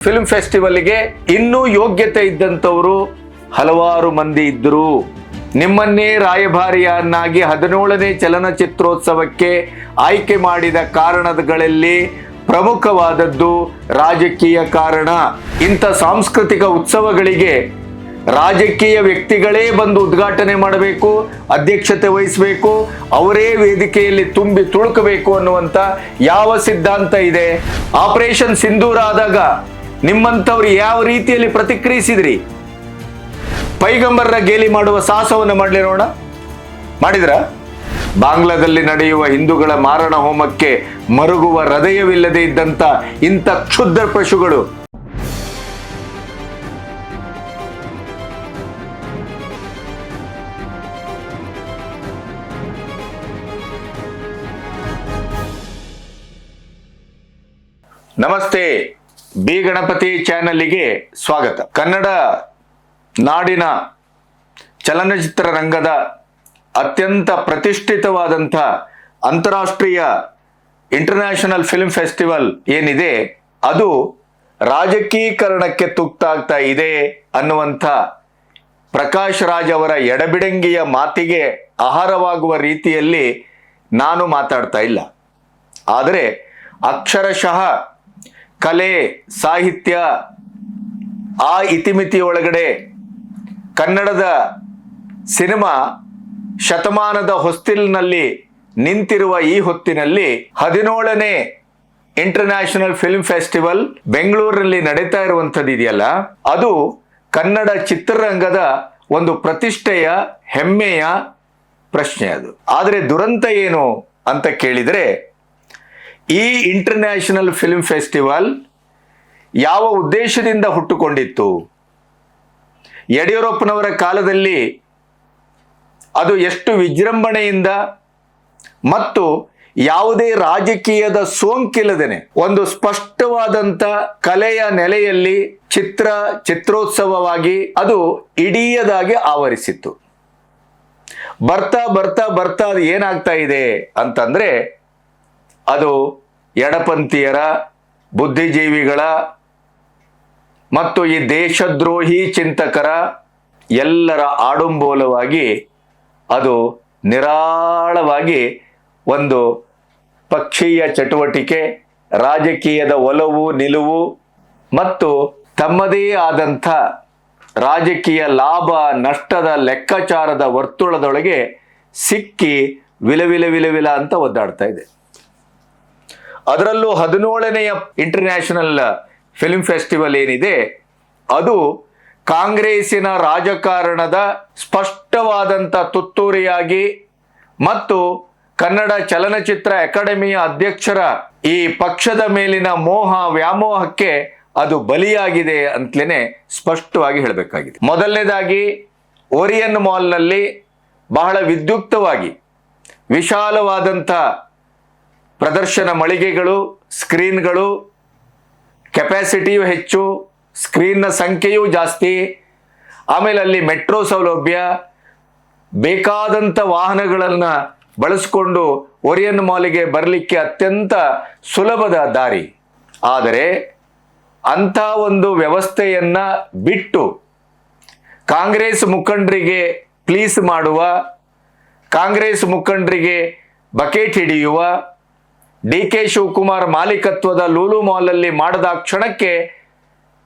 Film ಫೆಸ್ಟಿವಲ್ಗೆ ಇನ್ನೂ ಯೋಗ್ಯತೆ ಇದ್ದಂಥವರು ಹಲವಾರು ಮಂದಿ ಇದ್ದರು ನಿಮ್ಮನ್ನೇ ರಾಯಭಾರಿಯನ್ನಾಗಿ ಹದಿನೇಳನೇ ಚಲನಚಿತ್ರೋತ್ಸವಕ್ಕೆ ಆಯ್ಕೆ ಮಾಡಿದ ಕಾರಣಗಳಲ್ಲಿ ಪ್ರಮುಖವಾದದ್ದು ರಾಜಕೀಯ ಕಾರಣ. ಇಂಥ ಸಾಂಸ್ಕೃತಿಕ ಉತ್ಸವಗಳಿಗೆ ರಾಜಕೀಯ ವ್ಯಕ್ತಿಗಳೇ ಬಂದು ಉದ್ಘಾಟನೆ ಮಾಡಬೇಕು, ಅಧ್ಯಕ್ಷತೆ ವಹಿಸಬೇಕು, ಅವರೇ ವೇದಿಕೆಯಲ್ಲಿ ತುಂಬಿ ತುಳುಕಬೇಕು ಅನ್ನುವಂಥ ಯಾವ ಸಿದ್ಧಾಂತ ಇದೆ? ಆಪರೇಷನ್ ಸಿಂಧೂರ ಆದಾಗ ನಿಮ್ಮಂಥವ್ರು ಯಾವ ರೀತಿಯಲ್ಲಿ ಪ್ರತಿಕ್ರಿಯಿಸಿದ್ರಿ? ಪೈಗಂಬರ್ರ ಗೇಲಿ ಮಾಡುವ ಸಾಹಸವನ್ನು ಮಾಡಲಿ ನೋಡ. ಮಾಡಿದ್ರ? ಬಾಂಗ್ಲಾದಲ್ಲಿ ನಡೆಯುವ ಹಿಂದೂಗಳ ಮಾರಣ ಹೋಮಕ್ಕೆ ಮರುಗುವ ಹೃದಯವಿಲ್ಲದೆ ಇದ್ದಂತ ಇಂಥ ಕ್ಷುದ್ರ ಪಶುಗಳು. ನಮಸ್ತೆ. ಬಿ ಗಣಪತಿ ಚಾನಲ್ಗೆ ಸ್ವಾಗತ. ಕನ್ನಡ ನಾಡಿನ ಚಲನಚಿತ್ರ ರಂಗದ ಅತ್ಯಂತ ಪ್ರತಿಷ್ಠಿತವಾದಂಥ ಅಂತಾರಾಷ್ಟ್ರೀಯ ಇಂಟರ್ನ್ಯಾಷನಲ್ ಫಿಲ್ಮ್ ಫೆಸ್ಟಿವಲ್ ಏನಿದೆ, ಅದು ರಾಜಕೀಕರಣಕ್ಕೆ ತುತ್ತಾಗ್ತಾ ಇದೆ ಅನ್ನುವಂಥ ಪ್ರಕಾಶ್ ರಾಜ್ ಅವರ ಎಡಬಿಡಂಗಿಯ ಮಾತಿಗೆ ಆಹಾರವಾಗುವ ರೀತಿಯಲ್ಲಿ ನಾನು ಮಾತಾಡ್ತಾ ಇಲ್ಲ. ಆದರೆ ಅಕ್ಷರಶಃ ಕಲೆ, ಸಾಹಿತ್ಯ ಆ ಇತಿಮಿತಿಯೊಳಗಡೆ ಕನ್ನಡದ ಸಿನಿಮಾ ಶತಮಾನದ ಹೊಸ್ತಿಲಿನಲ್ಲಿ ನಿಂತಿರುವ ಈ ಹೊತ್ತಿನಲ್ಲಿ ಹದಿನೇಳನೇ ಇಂಟರ್ನ್ಯಾಷನಲ್ ಫಿಲ್ಮ್ ಫೆಸ್ಟಿವಲ್ ಬೆಂಗಳೂರಿನಲ್ಲಿ ನಡೀತಾ ಇರುವಂಥದ್ದು ಇದೆಯಲ್ಲ, ಅದು ಕನ್ನಡ ಚಿತ್ರರಂಗದ ಒಂದು ಪ್ರತಿಷ್ಠೆಯ ಹೆಮ್ಮೆಯ ಪ್ರಶ್ನೆ ಅದು. ಆದರೆ ದುರಂತ ಏನು ಅಂತ ಕೇಳಿದರೆ ಈ ಇಂಟರ್ನ್ಯಾಷನಲ್ ಫಿಲ್ಮ್ ಫೆಸ್ಟಿವಲ್ ಯಾವ ಉದ್ದೇಶದಿಂದ ಹುಟ್ಟುಕೊಂಡಿತ್ತು? ಯಡಿಯೂರಪ್ಪನವರ ಕಾಲದಲ್ಲಿ ಅದು ಎಷ್ಟು ವಿಜೃಂಭಣೆಯಿಂದ ಮತ್ತು ಯಾವುದೇ ರಾಜಕೀಯದ ಸೋಂಕಿಲ್ಲದೇನೆ ಒಂದು ಸ್ಪಷ್ಟವಾದಂತ ಕಲೆಯ ನೆಲೆಯಲ್ಲಿ ಚಿತ್ರ ಚಿತ್ರೋತ್ಸವವಾಗಿ ಅದು ಇಡೀಯದಾಗಿ ಆವರಿಸಿತ್ತು. ಬರ್ತಾ ಬರ್ತಾ ಬರ್ತಾ ಅದು ಏನಾಗ್ತಾ ಇದೆ ಅಂತಂದ್ರೆ ಅದು ಎಡಪಂಥೀಯರ ಬುದ್ಧಿಜೀವಿಗಳ ಮತ್ತು ಈ ದೇಶದ್ರೋಹಿ ಚಿಂತಕರ ಎಲ್ಲರ ಆಡುಂಬೋಲವಾಗಿ ಅದು ನಿರಾಳವಾಗಿ ಒಂದು ಪಕ್ಷೀಯ ಚಟುವಟಿಕೆ, ರಾಜಕೀಯದ ಒಲವು, ನಿಲುವು ಮತ್ತು ತಮ್ಮದೇ ಆದಂಥ ರಾಜಕೀಯ ಲಾಭ, ನಷ್ಟದ ಲೆಕ್ಕಾಚಾರದ ವರ್ತುಳದೊಳಗೆ ಸಿಕ್ಕಿ ವಿಲವಿಲ ವಿಲವಿಲ ಅಂತ ಒದ್ದಾಡ್ತಾ ಇದೆ. ಅದರಲ್ಲೂ ಹದಿನೇಳನೆಯ ಇಂಟರ್ನ್ಯಾಷನಲ್ ಫಿಲ್ಮ್ ಫೆಸ್ಟಿವಲ್ ಏನಿದೆ, ಅದು ಕಾಂಗ್ರೆಸ್ಸಿನ ರಾಜಕಾರಣದ ಸ್ಪಷ್ಟವಾದಂಥ ತುತ್ತೂರಿಯಾಗಿ ಮತ್ತು ಕನ್ನಡ ಚಲನಚಿತ್ರ ಅಕಾಡೆಮಿಯ ಅಧ್ಯಕ್ಷರ ಈ ಪಕ್ಷದ ಮೇಲಿನ ಮೋಹ ವ್ಯಾಮೋಹಕ್ಕೆ ಅದು ಬಲಿಯಾಗಿದೆ ಅಂತಲೇ ಸ್ಪಷ್ಟವಾಗಿ ಹೇಳಬೇಕಾಗಿದೆ. ಮೊದಲನೇದಾಗಿ ಓರಿಯನ್ ಮಾಲ್ನಲ್ಲಿ ಬಹಳ ವಿದ್ಯುಕ್ತವಾಗಿ ವಿಶಾಲವಾದಂಥ ಪ್ರದರ್ಶನ ಮಳಿಗೆಗಳು, ಸ್ಕ್ರೀನ್ಗಳು, ಕೆಪ್ಯಾಸಿಟಿಯೂ ಹೆಚ್ಚು, ಸ್ಕ್ರೀನ್ನ ಸಂಖ್ಯೆಯೂ ಜಾಸ್ತಿ. ಆಮೇಲೆ ಅಲ್ಲಿ ಮೆಟ್ರೋ ಸೌಲಭ್ಯ ಬೇಕಾದಂಥ ವಾಹನಗಳನ್ನು ಬಳಸಿಕೊಂಡು ಒರಿಯನ್ ಮಾಲಿಗೆ ಬರಲಿಕ್ಕೆ ಅತ್ಯಂತ ಸುಲಭದ ದಾರಿ. ಆದರೆ ಅಂಥ ಒಂದು ವ್ಯವಸ್ಥೆಯನ್ನು ಬಿಟ್ಟು ಕಾಂಗ್ರೆಸ್ ಮುಖಂಡರಿಗೆ ಪ್ಲೀಸ್ ಮಾಡುವ, ಕಾಂಗ್ರೆಸ್ ಮುಖಂಡರಿಗೆ ಬಕೆಟ್ ಹಿಡಿಯುವ ಡಿ ಕೆ ಶಿವಕುಮಾರ್ ಮಾಲೀಕತ್ವದ ಲೂಲು ಮಾಲಲ್ಲಿ ಮಾಡಿದ ಕ್ಷಣಕ್ಕೆ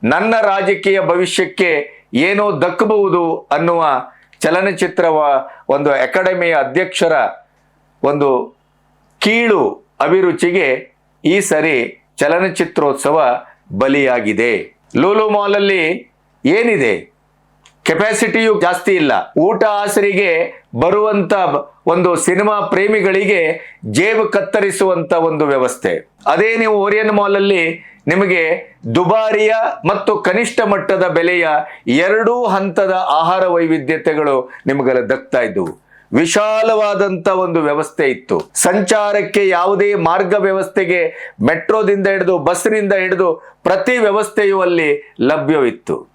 ನನ್ನ ರಾಜಕೀಯ ಭವಿಷ್ಯಕ್ಕೆ ಏನೋ ದಕ್ಕಬಹುದು ಅನ್ನುವ ಚಲನಚಿತ್ರವ ಒಂದು ಅಕಾಡೆಮಿಯ ಅಧ್ಯಕ್ಷರ ಒಂದು ಕೀಳು ಅಭಿರುಚಿಗೆ ಈ ಸರಿ ಚಲನಚಿತ್ರೋತ್ಸವ ಬಲಿಯಾಗಿದೆ. ಲೂಲು ಮಾಲಲ್ಲಿ ಏನಿದೆ? ಕೆಪಾಸಿಟಿಯು ಜಾಸ್ತಿ ಇಲ್ಲ. ಊಟ ಆಸರಿಗೆ ಬರುವಂತ ಒಂದು ಸಿನಿಮಾ ಪ್ರೇಮಿಗಳಿಗೆ ಜೇಬು ಕತ್ತರಿಸುವಂತ ಒಂದು ವ್ಯವಸ್ಥೆ. ಅದೇ ನೀವು ಓರಿಯನ್ ಮಾಲ್ ಅಲ್ಲಿ ನಿಮಗೆ ದುಬಾರಿಯ ಮತ್ತು ಕನಿಷ್ಠ ಮಟ್ಟದ ಬೆಲೆಯ ಎರಡೂ ಹಂತದ ಆಹಾರ ವೈವಿಧ್ಯತೆಗಳು ನಿಮಗೆಲ್ಲ ದಕ್ತಾ ಇದ್ದವು. ವಿಶಾಲವಾದಂತ ಒಂದು ವ್ಯವಸ್ಥೆ ಇತ್ತು. ಸಂಚಾರಕ್ಕೆ ಯಾವುದೇ ಮಾರ್ಗ ವ್ಯವಸ್ಥೆಗೆ ಮೆಟ್ರೋದಿಂದ ಹಿಡಿದು ಬಸ್ನಿಂದ ಹಿಡಿದು ಪ್ರತಿ ವ್ಯವಸ್ಥೆಯು ಅಲ್ಲಿ ಲಭ್ಯವಿತ್ತು.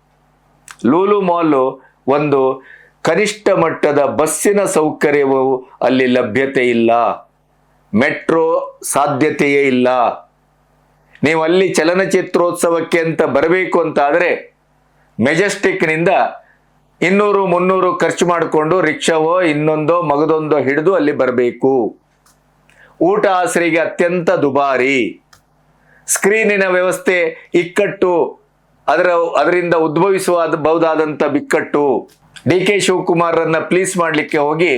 ಲೂಲು ಮಾಲು ಒಂದು ಕನಿಷ್ಠ ಮಟ್ಟದ ಬಸ್ಸಿನ ಸೌಕರ್ಯವು ಅಲ್ಲಿ ಲಭ್ಯತೆ ಇಲ್ಲ. ಮೆಟ್ರೋ ಸಾಧ್ಯತೆಯೇ ಇಲ್ಲ. ನೀವು ಅಲ್ಲಿ ಚಲನಚಿತ್ರೋತ್ಸವಕ್ಕೆ ಅಂತ ಬರಬೇಕು ಅಂತ ಆದರೆ ಮೆಜೆಸ್ಟಿಕ್ನಿಂದ ಇನ್ನೂರು ಮುನ್ನೂರು ಖರ್ಚು ಮಾಡಿಕೊಂಡು ರಿಕ್ಷಾವೋ ಇನ್ನೊಂದೋ ಮಗದೊಂದೋ ಹಿಡಿದು ಅಲ್ಲಿ ಬರಬೇಕು. ಊಟ ಆಸರಿಗೆ ಅತ್ಯಂತ ದುಬಾರಿ. ಸ್ಕ್ರೀನಿನ ವ್ಯವಸ್ಥೆ ಇಕ್ಕಟ್ಟು ಅದರ ಅದರಿಂದ ಉದ್ಭವಿಸುವ ಬಹುದಾದಂಥ ಬಿಕ್ಕಟ್ಟು ಡಿ ಕೆ ಶಿವಕುಮಾರರನ್ನ ಪ್ಲೀಸ್ ಮಾಡಲಿಕ್ಕೆ ಹೋಗಿ